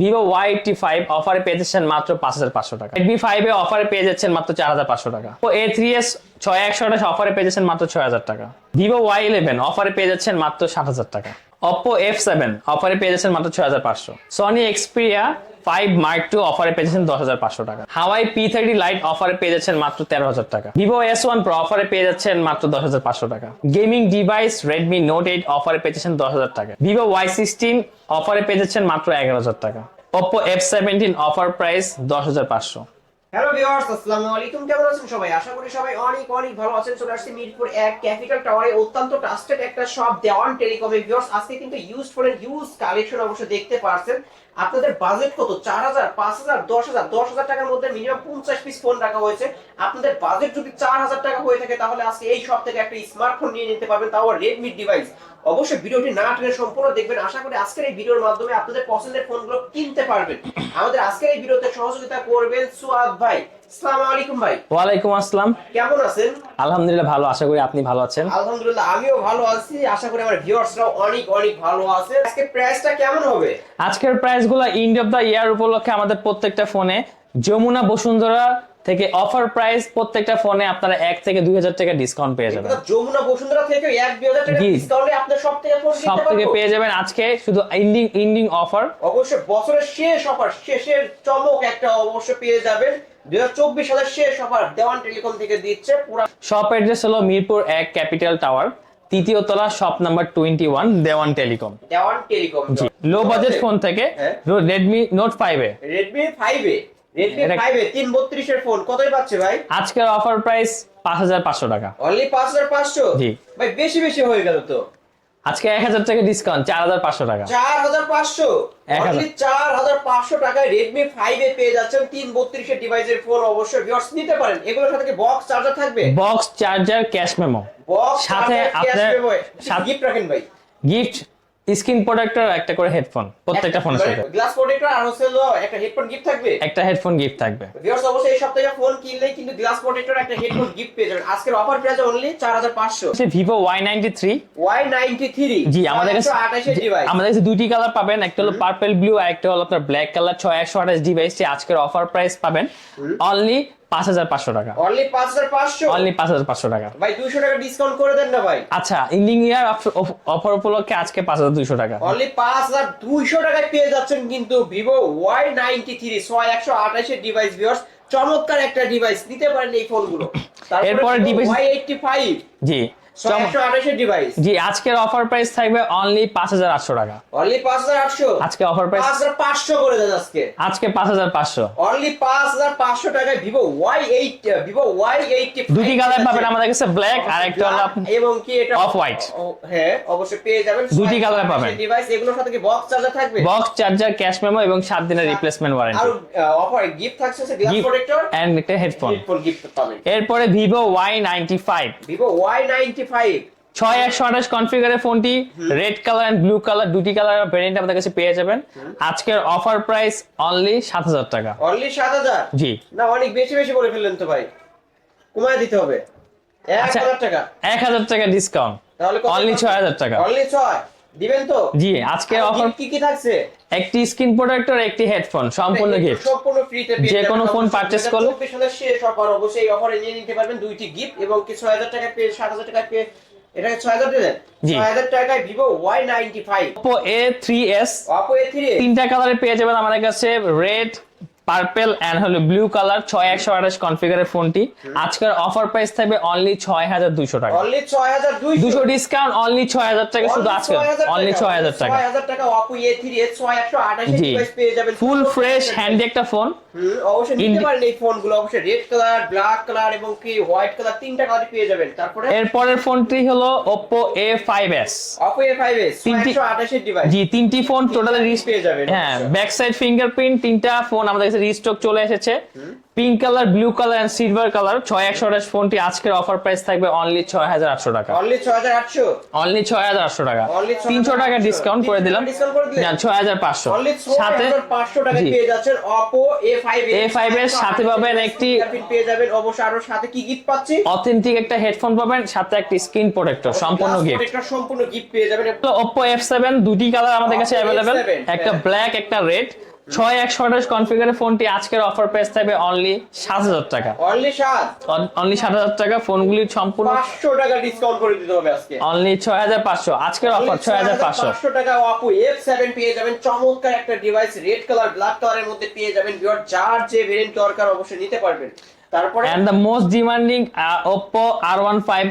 Vivo Y eighty five অফারে পেয়ে যাচ্ছেন মাত্র পাঁচ হাজার পাঁচশো টাকা। রেডমি ফাইভ অফারে পেয়ে যাচ্ছেন মাত্র চার হাজার পাঁচশো টাকা। ও এ থ্রি এস ছয় একশো আঠাশ অফারে পেয়ে যাচ্ছেন মাত্র ছয় হাজার টাকা। ভিভো ওয়াই ইলেভেন অফারে পেয়ে যাচ্ছেন মাত্র সাত হাজার টাকা। অপো এফ সেভেন অফারে পেয়ে যাচ্ছেন মাত্র ছয় হাজার পাঁচশো। Sony Xperia five mark two অফারে পেয়েছেন দশ হাজার পাঁচশো টাকা। হাওয়াই পি থার্টি লাইট অফারে পেয়ে যাচ্ছেন মাত্র তেরো হাজার টাকা। ভিভো এস ওয়ান প্রো অফারে পেয়ে যাচ্ছেন মাত্র দশ হাজার পাঁচশো টাকা। Gaming device Redmi note eight অফারে পেয়ে যাচ্ছেন দশ হাজার টাকা। ভিভো ওয়াই সিক্সটিন অফারে পেয়ে যাচ্ছেন মাত্র এগারো হাজার টাকা। Oppo F seventeen offer price দশ হাজার পাঁচশো। হ্যালো ভিউয়ার্স আসসালামু আলাইকুম। কেমন আছেন সবাই? আশা করি সবাই অনেক অনেক ভালো আছেন। চলে আসছি মিরপুর এক ক্যাপিটাল টাওয়ারে অত্যন্ত ট্রাস্টেড একটা শপ দেওয়ান টেলিকমে ভিউয়ার্স আজকে কিন্তু ইউজ ফোনের ইউজ কালেকশন অবশ্য দেখতে পারছেন। আপনাদের বাজেট কত? চার হাজার, পাঁচ হাজার, দশ হাজার দশ হাজার টাকার মধ্যে মিনিমাম পঞ্চাশ পিস ফোন রাখা হয়েছে। আপনাদের বাজেট যদি চার হাজার টাকা হয়ে থাকে, তাহলে আজকে এই শপ থেকে একটা স্মার্টফোন নিয়ে নিতে পারবেন। তাও রেডমি ডিভাইস অবশ্যই ভিডিওটি না টেনে সম্পূর্ণ দেখবেন। আশা করি আজকের এই ভিডিওর মাধ্যমে আপনাদের পছন্দের ফোনগুলো কিনতে পারবেন। আমাদের আজকের এই ভিডিওতে সহযোগিতা করবেন সুয়াদ ভাই আসসালামু আলাইকুম ভাই। ওয়ালাইকুম আসসালাম। কেমন আছেন? আলহামদুলিল্লাহ ভালো আশা করি আপনি ভালো আছেন। আলহামদুলিল্লাহ আমিও ভালো আছি। আশা করি আমার ভিউয়ার্সরাও অনেক অনেক ভালো আছে। আজকে প্রাইসটা কেমন হবে? আজকের প্রাইসগুলো ইন্ড অফ দ্য ইয়ার উপলক্ষে আমাদের প্রত্যেকটা ফোনে যমুনা বসুন্ধরা থেকে অফার প্রাইস প্রত্যেকটা ফোনে আপনারা এক থেকে দুই হাজার টাকা ডিসকাউন্ট পেয়ে যাবেন। যমুনা বসুন্ধরা থেকে এক দুই হাজার টাকা জি। ডিসকাউন্টে আপনার সব থেকে ফোন সব থেকে পেয়ে যাবেন আজকে শুধু ইন্ডিং ইন্ডিং অফার অবশ্যই বছরের শেষ অফার শেষের চমক একটা অবশ্যই পেয়ে যাবেন। দুই হাজার চব্বিশ সালের শেষ অফার দেওয়ান টেলিকম থেকে দিচ্ছে পুরো শপ অ্যাড্রেস হলো মিরপুর এক ক্যাপিটাল টাওয়ার তৃতীয় তলা shop number twenty one Dewan Telecom. Dewan Telecom low budget phone থেকে হ্যাঁ। Redmi note five A. Redmi five A বত্রিশের ফোন কতই পাচ্ছে ভাই? আজকের অফার প্রাইস পাঁচ হাজার পাঁচশো টাকা। অনলি পাঁচ হাজার পাঁচশো? জি। ভাই বেশি বেশি হয়ে গেল তো। আজকে এক হাজার টাকা ডিসকাউন্ট চার হাজার পাঁচশো টাকা। চার হাজার পাঁচশো? চার হাজার পাঁচশো টাকায় রেডমি ফাইভ এ পেয়ে যাচ্ছেন তিন বত্রিশের ডিভাইসের ফোন অবশ্যই। ভিউয়ার্স নিতে পারেন। এগুলোর সাথে বক্স চার্জার থাকবে? Box charger cash memo box সাথে আপনার- গিফট রাখেন ভাই। গিফট স্ক্রিন প্রোটেক্টর একটা করে হেডফোন প্রত্যেকটা ফোনের সাথে। গ্লাস প্রোটেক্টর আর হচ্ছে একটা হেডফোন গিফট থাকবে? একটা হেডফোন গিফট থাকবে। ভিউয়ার্স অবশ্যই এই সপ্তাহে ফোন কিনলে কিন্তু গ্লাস প্রোটেক্টর একটা হেডফোন গিফট পেয়ে যাবেন। আজকের অফার প্রাইস অনলি চার হাজার পাঁচশো। Vivo Y ninety three Y ninety three জি আমাদের কাছে আঠাশের ডিভাইস আমাদের কাছে দুইটি কালার পাবেন একটা হলো পার্পল ব্লু আর একটা হলো আপনার ব্ল্যাক কালার ছয় একশো আঠাশ ডিভাইসটি আজকের অফার প্রাইস পাবেন। অনলি পাঁচ হাজার পাঁচশো টাকা। অনলি পাঁচ হাজার পাঁচশো? অনলি পাঁচ হাজার পাঁচশো টাকা। ভাই দুইশো টাকা ডিসকাউন্ট করে দেন না ভাই। আচ্ছা ইন্ডিং ইয়ার অফার উপলক্ষে আজকে পাঁচ হাজার দুইশো টাকা। অনলি পাঁচ হাজার দুইশো টাকায় পেয়ে যাচ্ছেন কিন্তু ভিভো ওয়াই নাইনটি থ্রি ছয় একশো আঠাশের ডিভাইস ভিওর্স চমৎকার একটা ডিভাইস নিতে পারেন এই ফোনগুলো এরপরে ডিভাইস ওয়াই এইটটি ফাইভ জি। জি আজকের অফার প্রাইস থাকবে অনলি পাঁচ হাজার আটশো টাকা। অনলি পাঁচ হাজার আটশো? আজকে অফার প্রাইস পাঁচশো করে দেন আজকে। আজকে পাঁচ হাজার পাঁচশো। অনলি পাঁচ হাজার পাঁচশো টাকায় Vivo Y eight Vivo Y eighty দুটি কালার পাবেন আমাদের কাছে ব্ল্যাক আর একটা হলো এবং কি এটা Off white। হ্যাঁ অবশ্যই পেয়ে যাবেন। দুটি colour পাবেন। ডিভাইস এগুলোর সাথে কি বক্স চার্জার থাকবে? বক্স চার্জার ক্যাশ মেমো এবং সাত দিনের রিপ্লেসমেন্ট আর অফার গিফট থাকছে গ্লাস প্রোটেক্টর এন্ড একটা হেডফোন হেডফোন গিফট পাবেন। এরপরে Vivo Y ninety five Vivo Y ninety five ছয় একশো আঠাশ কনফিগারের ফোনটি red colour and blue colour দুটি কালার ভেরিয়েন্ট আপনার কাছে পেয়ে যাবেন। আজকের অফার প্রাইস অনলি সাত হাজার টাকা। অনলি সাত হাজার? জি। না অনেক বেশি বেশি বলে ফেললেন তো ভাই। কমায় দিতে হবে। এক আচ্ছা। হাজার টাকা। এক হাজার টাকা ডিসকাউন্ট তাহলে অনলি ছয় হাজার টাকা। অনলি ছয়? দিবেন তো? জি আজকে অফার কি কি থাকছে? একটি স্ক্রিন প্রোটেক্টর একটি হেডফোন সম্পূর্ণ গিফট সম্পূর্ণ ফ্রিতে যে কোনো phone purchase করলে- সালের শেষ অফার অবশ্যই অফারে নিয়ে নিতে পারবেন দুইটি গিফট এবং কি ছয় হাজার টাকা পেয়ে সাত হাজার টাকা পেয়ে এটাকে ছয় হাজার দিলেন? জি। ছয় হাজার টাকায় Vivo Y ninety five Oppo A three S Oppo A three তিনটা কালারে পেয়ে যাবেন আমাদের কাছে রেড পার্পেল এন্ড হলো ব্লু কালার ছয় একশো আঠাশ কনফিগারের ফোনটি আজকের অফার প্রাইস থাকবে অনলি ছয় হাজার দুইশো টাকা। অনলি ছয় হাজার দুইশো। দুশো ডিসকাউন্ট অনলি ছয় হাজার টাকা শুধু আজকে অনলি ছয় হাজার টাকা। অপো এ থ্রি এস ছয় একশো আঠাশি পেয়ে যাবেন। ফুল ফ্রেশ হ্যান্ডি একটা ফোন অবশ্যই নিতে পারেন এই ফোনগুলো অবশ্যই রেড কালার ব্ল্যাক কালার এবং কি হোয়াইট কালার তিনটা কালার পেয়ে যাবেন। তারপরে এরপরের ফোনটি হলো তিনটি- ডিভাইস জি তিনটি ফোন টোটাল রিস্ট পেয়ে যাবেন হ্যাঁ ব্যাক সাইড ফিঙ্গারপ্রিন্ট তিনটা ফোন আমাদের কাছে রিস্টক চলে এসেছে। Pink colour blue colour and silver colour ছয় একশো আঠাশ ফোনটি আজকের অফার প্রাইস থাকবে অনলি ছয় হাজার আটশো টাকা। অনলি ছয় হাজার আটশো? অনলি ছয় হাজার আটশো টাকা। তিনশো টাকা ডিসকাউন্ট করে দিলাম। ছয় হাজার পাঁচশো। সাথে পাঁচশো টাকা পেয়ে যাচ্ছেন অপো এ ফাইভ A5 এর সাথে পাবেন একটি- পেয়ে যাবেন। অবশ্যই আরও সাথে কি গিফট পাচ্ছি? অথেন্টিক একটা হেডফোন পাবেন সাথে একটা স্ক্রিন প্রোটেক্টর সম্পূর্ণ গিফট সম্পূর্ণ গিফট পেয়ে যাবেন। ওপো এফ সেভেন দুটি কালার আমাদের কাছে অ্যাভেলেবেল একটা। ব্ল্যাক একটা রেড ছয় একশো আঠাশ কনফিগারের ফোনটি আজকের অফার প্রাইস থাকবে অনলি সাত হাজার টাকা। অনলি সাত? অনলি সাত হাজার টাকা ফোনগুলি সম্পূর্ণ পাঁচশো টাকা ডিসকাউন্ট করে দিতে হবে আজকে। অনলি ছয় হাজার পাঁচশো। আজকের অফার ছয় হাজার পাঁচশো। পাঁচশো টাকা। অপু এফ সেভেন পেয়ে যাবেন। চমৎকার একটা ডিভাইস রেড কালার ব্ল্যাক কালারের মধ্যে পেয়ে যাবেন। বিয়ার যার যে ভেরিয়েন্ট দরকার অবশ্যই নিতে পারবেন। তারপরে? And the most demanding five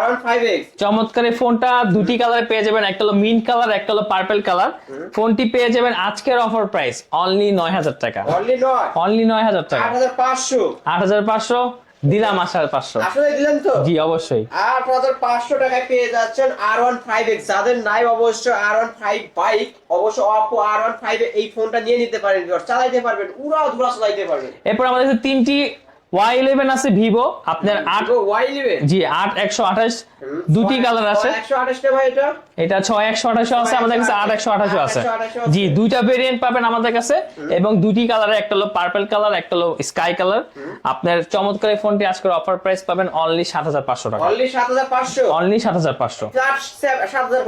R five চমৎকার এই ফোনটা দুটি কালারে পেয়ে যাবেন একটা হলো মিন্ট কালার একটা হলো পার্পল কালার ফোনটি পেয়ে যাবেন আজকের অফার প্রাইস অনলি নয় হাজার টাকা। অনলি নয়। অনলি নয় হাজার টাকা। আট হাজার পাঁচশো। আট হাজার পাঁচশো দিলাম আট হাজার পাঁচশো। আসলে দিলেন তো? জি অবশ্যই। আট হাজার পাঁচশো টাকায় পেয়ে যাচ্ছেন আর ওয়ান ফাইভ এক্স যাদের নাই অবশ্য আর ওয়ান ফাইভ বাইক অবশ্য অপো আর ওয়ান ফাইভ এই ফোনটা নিয়ে নিতে পারেন। চালাইতে পারবেন উড়া ধুরা চালাইতে পারবেন। এরপর আমাদের তিনটি ওয়াই ইলেভেন আছে ভিভো আপনার আট ওয়াই ইলেভেন জি আট একশো আঠাশ দুটি কালার আছে। একশো আঠাশটা ভাই এটা? এটা ছয় একশো আঠাশো আছে আমাদের কাছে আট একশো আঠাশো আছে। জি দুইটা ভেরিয়েন্ট পাবেন আমাদের কাছে এবং দুটি কালার একটা হলো পার্পল কালার একটা হলো স্কাই কালার আপনার চমৎকার এই ফোনটি আজকের অফার প্রাইস পাবেন অনলি সাত হাজার পাঁচশো টাকা। অনলি সাত হাজার পাঁচশো? অনলি সাত হাজার পাঁচশো। সাত হাজার।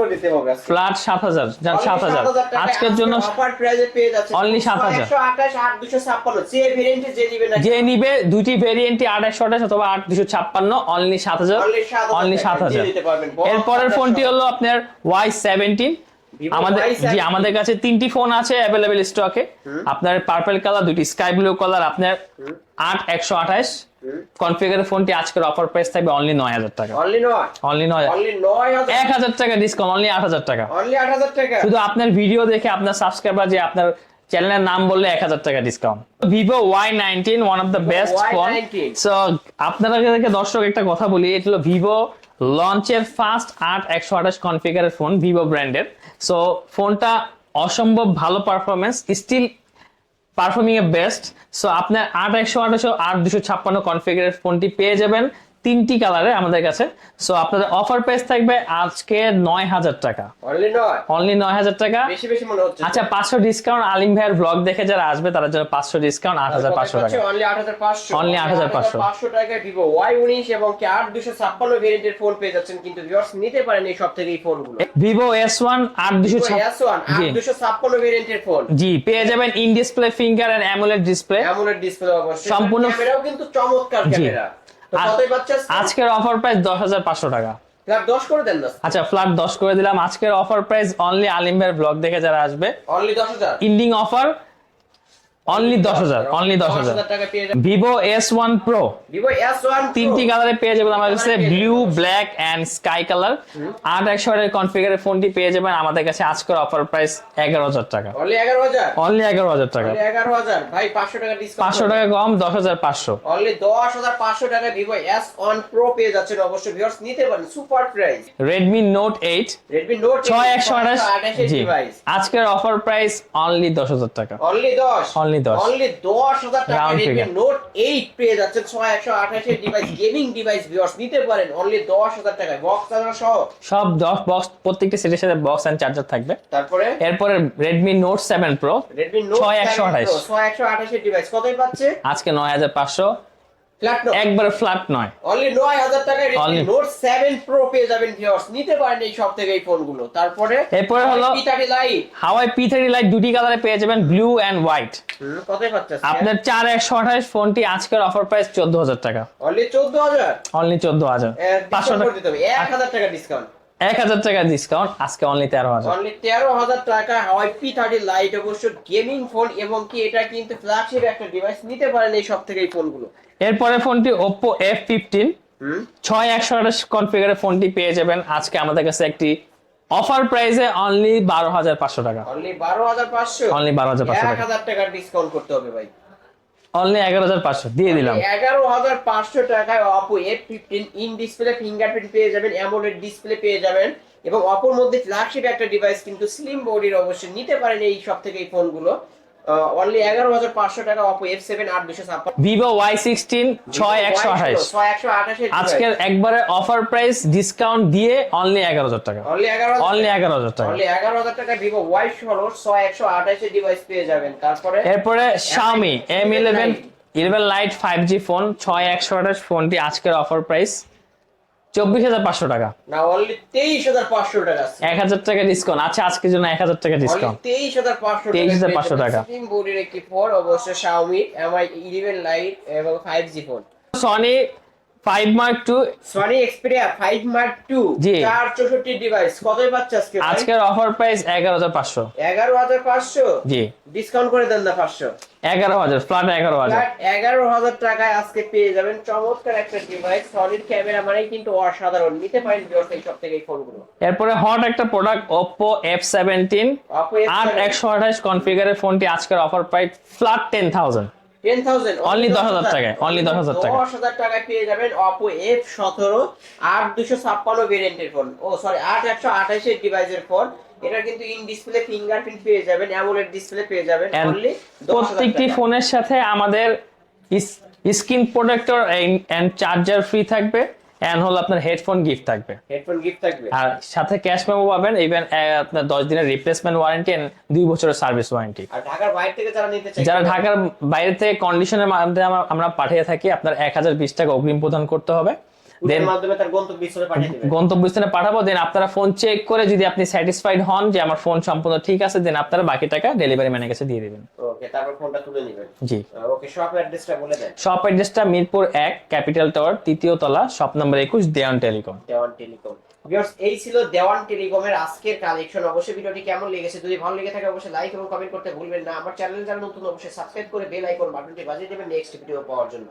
ফ্ল্যাট সাত হাজার সাত হাজার। Only 7,000 টাকায় আজকের জন্য অফার প্রাইজে পেয়ে যাচ্ছে। Only 7,000 একশো আঠাশ আট দুশো ছাপ্পান্ন। যে নিবে দুটি ভেরিয়েন্টই আট একশো আঠাশ অথবা আট দুশো ছাপ্পান্ন অনলি সাত হাজার অনলি সাত হাজার এরপরের ফোনটি। হলো আপনার ওয়াই সেভেন্টিন আমাদের জি আমাদের কাছে তিনটি ফোন আছে অ্যাভেলেবেল স্টকে আপনার পার্পল কালার দুটি স্কাই ব্লু কালার আপনার আট একশো আঠাশ। কনফিগারের ফোনটি আজকের অফার প্রাইস থাকবে অনলি নয় হাজার টাকা। অনলি নয়? অনলি নয় এক হাজার টাকা ডিসকাউন্ট অনলি আট হাজার টাকা। অনলি আট হাজার টাকা? শুধু আপনার ভিডিও দেখে আপনার সাবস্ক্রাইবার যে আপনার চ্যানেলের নাম বললে এক হাজার টাকা discount Vivo Y nineteen one of the best phone so আপনাদেরকে দর্শক একটা কথা বলি এটা হলো ভিভো লঞ্চের ফার্স্ট আট একশো আঠাশ কনফিগারের ফোন ভিভো ব্র্যান্ডের সো ফোনটা অসম্ভব ভালো performance still performing a best so আপনার আট একশো আঠাশো আট দুশো ছাপ্পান্ন কনফিগারের ফোনটি পেয়ে যাবেন। তিনটি কালারে আমাদের কাছে। সো আপনাদের অফার প্রাইস থাকবে আজকে নয় হাজার টাকা। অনলি নয়? অনলি হাজার টাকা। বেশি বেশি মনে হচ্ছে। আচ্ছা পাঁচশো ডিসকাউন্ট আলিম ভাইয়ের ব্লগ দেখে যারা আসবে তাদের জন্য পাঁচশো ডিসকাউন্ট আট হাজার পাঁচশো টাকা। অনলি আট হাজার পাঁচশো। Only 8,500 পাঁচশো। টাকায় ভিভো ওয়াই উনিশ এবং কি আট দুশো ছাপ্পান্ন ভেরিয়েন্টের ফোন পেয়ে যাচ্ছেন কিন্তু ভিউয়ার্স নিতে পারেন এই সব থেকে এই ফোনগুলো ভিভো এস ওয়ান আট দুশো এস ওয়ান আট দুশো ছাপ্পান্ন ভেরিয়েন্টের ফোন জি পেয়ে যাবেন in display finger and AMOLED display এমনের display অবশ্যই। সম্পূর্ণ- ক্যামেরাও কিন্তু চমৎকার ক্যামেরা আজকের অফার প্রাইস দশ হাজার পাঁচশো টাকা। ফ্ল্যাট দশ করে দেন না। আচ্ছা ফ্ল্যাট দশ করে দিলাম। আজকের অফার প্রাইস অনলি আলিম ভাইয়ের ব্লগ দেখে যারা আসবে। অনলি দশ হাজার? ইন্ডিং অফার অনলি দশ হাজার অনলি দশ হাজার। Vivo S one pro Vivo S one তিনটি কালারে পেয়ে যাবেন আমাদের কাছে blue black and sky colour আট একশো এর কনফিগারের ফোনটি পেয়ে যাবেন আমাদের কাছে আজকের অফার প্রাইস এগারো হাজার টাকা। অনলি এগারো হাজার? অনলি এগারো হাজার টাকা। এগারো হাজার? ভাই পাঁচশো টাকা ডিসকাউন্ট পাঁচশো টাকা কম দশ হাজার পাঁচশো। অনলি দশ হাজার পাঁচশো টাকা ভিভো এস ওয়ান প্রো পেয়ে যাচ্ছেন অবশ্যই ভিউয়ার্স নিতে পারেন। Super price Redmi note eight Redmi note ছয় একশো আঠাশ। আজকের অফার প্রাইস অনলি দশ হাজার টাকা। অনলি দশ। অনলি 10 অনলি 10000 টাকা রেডমি নোট 8 পেয়ে যাচ্ছেন 6128 এর ডিভাইস গেমিং ডিভাইস ভিউয়ার্স নিতে পারেন অনলি 10000 টাকায়। বক্স চার্জার সহ সব 10 বক্স প্রত্যেকটা সেটের সাথে বক্স অ্যান্ড চার্জার থাকবে। তারপরে? এরপরে Redmi Note 7 Pro Redmi Note 6128 6128 আঠাশের ডিভাইস কতই পাচ্ছে? আজকে 9500 একবারে ফ্ল্যাট নয়। অনলি নয় হাজার টাকায় নোট সেভেন প্রো পেয়ে যাবেন ভিউয়ার্স নিতে পারেন এই সব থেকে এই ফোনগুলো তারপরে এরপরে হলো- পিটারি lite Huawei P thirty lite দুটি কালারে পেয়ে যাবেন ব্লু অ্যান্ড হোয়াইট কতই পাচ্ছেন। আপনার চার একশো আঠাশ ফোনটি আজকের অফার প্রাইস চোদ্দ হাজার টাকা। অনলি চোদ্দ হাজার? অনলি চোদ্দ হাজার। পাঁচশো টাকা। এক হাজার টাকা ডিসকাউন্ট এক হাজার টাকা ডিসকাউন্ট আজকে অনলি তেরো হাজার। অনলি তেরো হাজার টাকা। হাওয়াই পি থার্টি লাইট অবশ্য গেমিং ফোন এবং কি এটা কিন্তু ফ্ল্যাগশিপ একটা ডিভাইস নিতে পারেন এই সব থেকে এই ফোনগুলো এরপরে ফোনটি ওপ্পো এফ ফিফটিন ছয় একশো আঠাশ কনফিগারের ফোনটি পেয়ে যাবেন। আজকে আমাদের কাছে একটি অফার প্রাইসে অনলি বারো হাজার পাঁচশো টাকা। অনলি বারো হাজার পাঁচশো? অনলি বারো হাজার পাঁচশো এক টাকা হাজার টাকার ডিসকাউন্ট করতে হবে ভাই। অনলি এগারো হাজার পাঁচশো দিয়ে দিলাম। এগারো হাজার পাঁচশো টাকায় Oppo F fifteen in display fingerprint পেয়ে যাবেন অ্যামোলেড ডিসপ্লে পেয়ে যাবেন এবং অপোর মধ্যে ফ্ল্যাগশিপ একটা ডিভাইস কিন্তু স্লিম বডির অবশ্যই নিতে পারেন এই সব থেকে এই ফোনগুলো অনলি এগারো হাজার পাঁচশো টাকা অপো এফ সেভেন আট দুশো ভিভো ওয়াই সিক্সটিন ছয় একশো আঠাশ। ছয় একশো আঠাশের আজকের একবারে অফার প্রাইস ডিসকাউন্ট দিয়ে অনলি এগারো হাজার টাকা। অনলি এগারো অনলি এগারো হাজার টাকা। অনলি এগারো হাজার টাকা ভিভো ওয়াই ষোলো ছয় একশো আঠাশের ডিভাইস পেয়ে যাবেন। তারপরে এরপরে Xiaomi M eleven eleven lite five G phone ছয় একশো আঠাশ ফোনটি আজকের অফার প্রাইস চব্বিশ হাজার পাঁচশো টাকা। না অনলি তেইশ হাজার পাঁচশো টাকা এক হাজার টাকা ডিসকাউন্ট আচ্ছা আজকের জন্য এক হাজার টাকা ডিসকাউন্ট তেইশ হাজার পাঁচশো 23,500 টাকা। স্ক্রিন বোর্ডের একটি ফোন অবশ্য শাওমি এমআই ইলেভেন লাইট এবং five G phone Sony five mark two Sony Xperia five mark two জি। চার চৌষট্টি ডিভাইস কতই পাচ্ছে আজকে আজকের অফার প্রাইস এগারো হাজার পাঁচশো। এগারো হাজার পাঁচশো? জি। ডিসকাউন্ট করে দেন না পাঁচশো। এগারো হাজার ফ্ল্যাট এগারো হাজার। এগারো হাজার টাকায় আজকে পেয়ে যাবেন চমৎকার একটা ডিভাইস সলিড ক্যামেরা মানে কিন্তু অসাধারণ। নিতে পারেন ভিউয়ার্স এই সব থেকে ফোনগুলো এরপরে হট একটা প্রোডাক্ট Oppo F17 আর 128 কনফিগারের ফোনটি আজকের অফার প্রাইস ফ্ল্যাট 10000 অনলি দশ অনলি দশ হাজার টাকা দশ হাজার টাকায় পেয়ে যাবেন অপো এফ সতেরো আট দুশো ছাপ্পান্ন ভেরিয়েন্টের ফোন ও সরি আট একশো আঠাশের ডিভাইসের ফোন এটা কিন্তু ইন ডিসপ্লে ফিঙ্গারপ্রিন্ট পেয়ে যাবেন অ্যামোলেড ডিসপ্লে পেয়ে যাবেন প্রত্যেকটি ফোনের সাথে আমাদের screen protector and charger free থাকবে। এন্ড হল আপনার হেডফোন গিফট থাকবে। হেডফোন গিফট থাকবে। আর সাথে ক্যাশ মেমো পাবেন ইভেন আপনার দশ দিনের রিপ্লেসমেন্ট ওয়ারেন্টি এন্ড 2 বছরের সার্ভিস ওয়ারেন্টি আর ঢাকার বাইরে থেকে যারা নিতে চায় যারা ঢাকার বাইরে থেকে কন্ডিশনের মাধ্যমে আমরা- আমরা পাঠিয়ে থাকি আপনার এক হাজার বিশ টাকা অগ্রিম প্রদান করতে হবে। গন্তব্যস্থানে পাঠাবো দেন আপনারা ফোন চেক করে যদি আপনি স্যাটিসফাইড হন যে আমার ফোন সম্পূর্ণ ঠিক আছে দেন আপনারা বাকি টাকা ডেলিভারি ম্যানের কাছে দিয়ে দিবেন। ওকে তারপর ফোনটা তুলে নেবেন। জি। ওকে শপ অ্যাড্রেসটা বলে দেন। শপ অ্যাড্রেসটা মিরপুর এক ক্যাপিটাল টাওয়ার তৃতীয় তলা শপ নম্বর একুশ Dewan Telecom. Dewan Telecom. Viewers এই ছিল দেওয়ান টেলিকমের আজকের কালেকশন অবশ্যই ভিডিওটি কেমন লেগেছে? যদি ভালো লেগে থাকে অবশ্যই লাইক এবং কমেন্ট করতে ভুলবেন না। আমার চ্যানেল যারা নতুন অবশ্যই সাবস্ক্রাইব করে বেল আইকন বাটনটি বাজিয়ে দেবেন নেক্সট ভিডিও পাওয়ার জন্য।